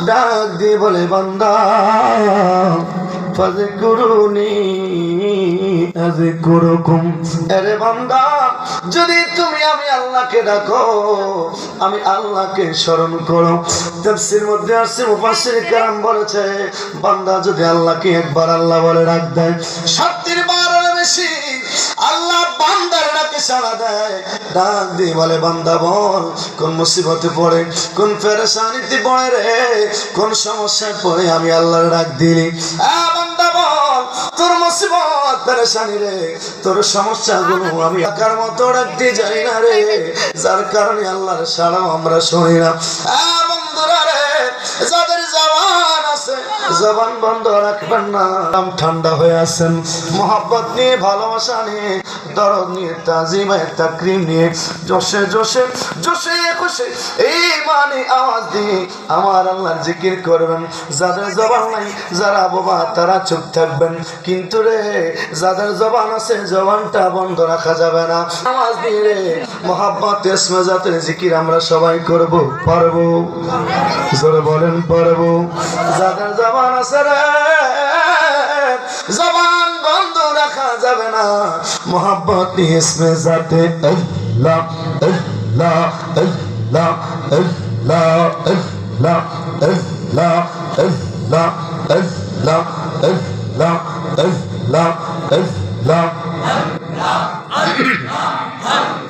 ডাক দিয়ে বলে বান্দা আরে বান্দা যদি তুমি আমি আল্লাহকে ডাকো আমি আল্লাহকে স্মরণ করো। তাফসীর মধ্যে আসছে মুফাসসির কেরাম বলেছে বান্দা যদি আল্লাহকে একবার আল্লাহ বলে রাখ দেয় সব ডাকে সাড়া দেয়। ডাক দিয়ে বলে, বান্দা বল, কোন মুসিবতে পড়ে, কোন পেরেশানিতে পড়ে রে, কোন সমস্যায় পড়ে আমি আল্লাহর ডাক দিলি। বান্দা বল, তোর মুসিবত পেরেশানি রে, তোর সমস্যা গুলো আমি একার মতো ডাকতে যাই না রে, যার কারণে আল্লাহর সাড়াও আমরা শুনি না। বন্ধুরা রে, যাদের আছে মানে আওয়াজ দিয়ে আমার আল্লাহর জিকির করবেন। যাদের জবান নাই, যারা বাবা, তারা চুপ থাকবেন। কিন্তু রে, যাদের জবান আছে, জবানটা বন্ধ রাখা যাবে না। আওয়াজ দিয়ে রে মোহাব্বত ইসমে জাতের জিকির আমরা সবাই করব পারব জোরে বলেন পারব যাদের জবান আছে রে জবান বন্ধ রাখা যাবে না মোহাব্বত ইসমে জাতে আল্লাহ আল্লাহ আল্লাহ আল্লাহ আল্লাহ আল্লাহ আল্লাহ আল্লাহ আল্লাহ আল্লাহ আল্লাহ গরম সাদা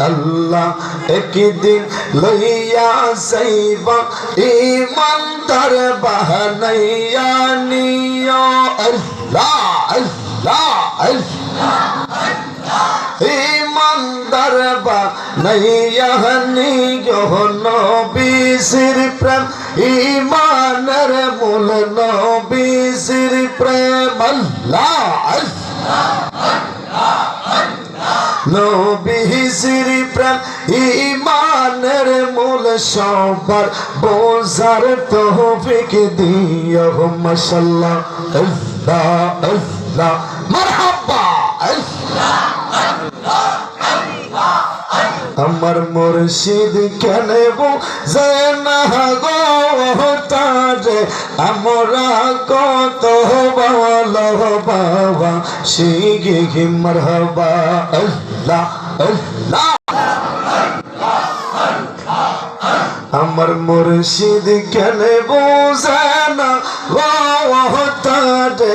الله اكدن لهي سيبا إيمان تربا نياني يا الله الله الله ইমানদার বা নাইয়াহানি নবীজির প্রেম ইমানের মূল নবীজির প্রেম। আল্লাহ নবীজির প্রেম ইমানের মূল সবার বোঝার তৌফিক দিও মাশাল্লাহ আল্লাহ আল্লাহ। আমার মুর্শিদ কেন না গো তারে? আমরা কত বলো বাবা। শিখি মরহবা। আল্লাহ আল্লাহ। আমার মুর্শিদ কেন বোঝে না ও তারে?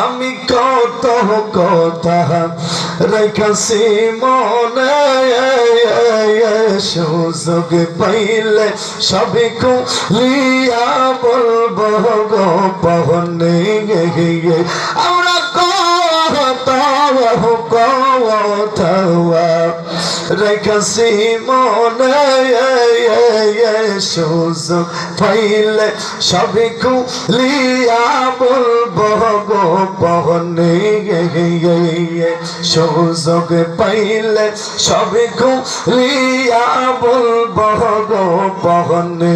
আমি কত কথা রেখাছি মনে, সুযোগ পাইলে সবে লিয়া বলব গো পহনে আমরা কথা রেখাছি মনে সুযোগ পাইলে সবে খুলিয়া বলব গোপনে সুযোগ পাইলে সবে খুলিয়া বলব গোপনে